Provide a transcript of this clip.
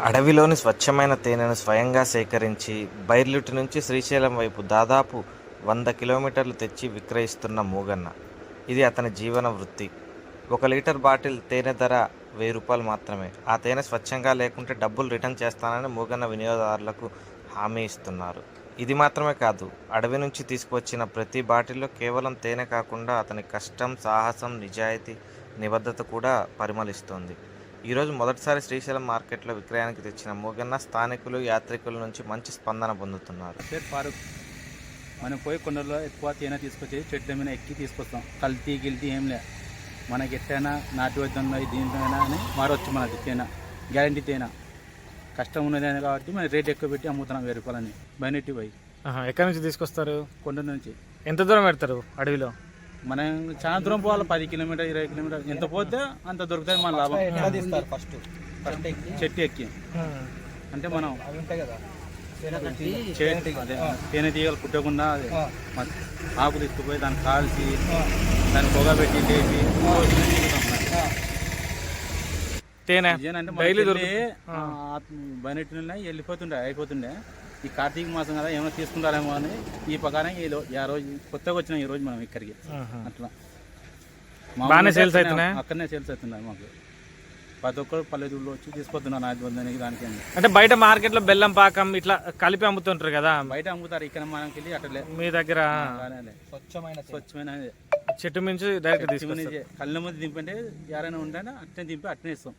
అడవిలోని స్వచ్ఛమైన తేనెను స్వయంగా సేకరించి బైర్లుటి నుంచి శ్రీశైలం వైపు దాదాపు వంద కిలోమీటర్లు తెచ్చి విక్రయిస్తున్న మూగన్న. ఇది అతని జీవన వృత్తి. ఒక లీటర్ బాటిల్ తేనె ధర వెయ్యి రూపాయలు మాత్రమే. ఆ తేనె స్వచ్ఛంగా లేకుంటే డబ్బులు రిటర్న్ చేస్తానని మూగన్న వినియోగదారులకు హామీ ఇస్తున్నారు. ఇది మాత్రమే కాదు అడవి నుంచి తీసుకువచ్చిన ప్రతి బాటిల్లో కేవలం తేనె కాకుండా అతని కష్టం సాహసం నిజాయితీ నిబద్ధత కూడా పరిమళిస్తోంది. ఈరోజు మొదటిసారి శ్రీశైలం మార్కెట్లో విక్రయానికి తెచ్చిన మూగన్న స్థానికులు యాత్రికుల నుంచి మంచి స్పందన పొందుతున్నారు. పేరు ఫారూక్ మనం పోయి కొండల్లో ఎక్కువ తేనె తీసుకొచ్చి చెట్ల మీద ఎక్కి తీసుకొస్తాం. కల్తీ గిల్తీ ఏం లే. మనకి ఎట్టైనా నాటు వద్దంలో దీంట్లోనైనా అని మారవచ్చు మనకి తేనె గ్యారంటీ తేనె. కష్టం ఉన్నది కాబట్టి మనం రేట్ ఎక్కువ పెట్టి అమ్ముతున్నాం వెయ్యి రూపాయలని. బయనెట్టి పోయి. ఎక్కడి నుంచి తీసుకొస్తారు? కొండ నుంచి. ఎంత దూరం పెడతారు అడవిలో? మనం చాలా దూరం పోవాలి పది కిలోమీటర్ ఇరవై కిలోమీటర్. ఎంత పోతే అంత దొరుకుతుంది మన లాభం. ఫస్ట్ చెట్టు ఎక్కి? అంటే మనం తేనె తీగలు. కుట్టకుండా అదే ఆకు తీసుకుపోయి దాన్ని కాల్చి దాన్ని పొగ పెట్టి లేపి తేనె డైలీ డైలీ బయట వెళ్ళిపోతుండే అయిపోతుండే. ఈ కార్తీక మాసం కదా ఏమైనా తీసుకుంటారేమో అని ఈ ప్రకారం ఈ ఆ రోజు కొత్తగా వచ్చిన ఈ రోజు మనం ఇక్కడికి. అట్లా. బాగానే సేల్స్ అక్కడనే- అవుతున్నాయా? అక్కడనే సేల్స్ అవుతున్నాయి మాకు. ప్రతి ఒక్కరు పల్లెటూరులో వచ్చి తీసుకొస్తున్నారు వందనికి దానికి అని. అంటే బయట మార్కెట్లో బెల్లం పాకం ఇట్లా కలిపి అమ్ముతుంటారు కదా? బయట అమ్ముతారు ఇక్కడ మనకి వెళ్ళి అట్లే మీ దగ్గర? స్వచ్ఛమైన. స్వచ్ఛమైన చెట్టు నుంచి డైరెక్ట్ తీసుకొస్తారు. కళ్ళ ముందు దింపంటే ఎవరైనా ఉంటే అట్నే దింపి అట్నే ఇస్తాం.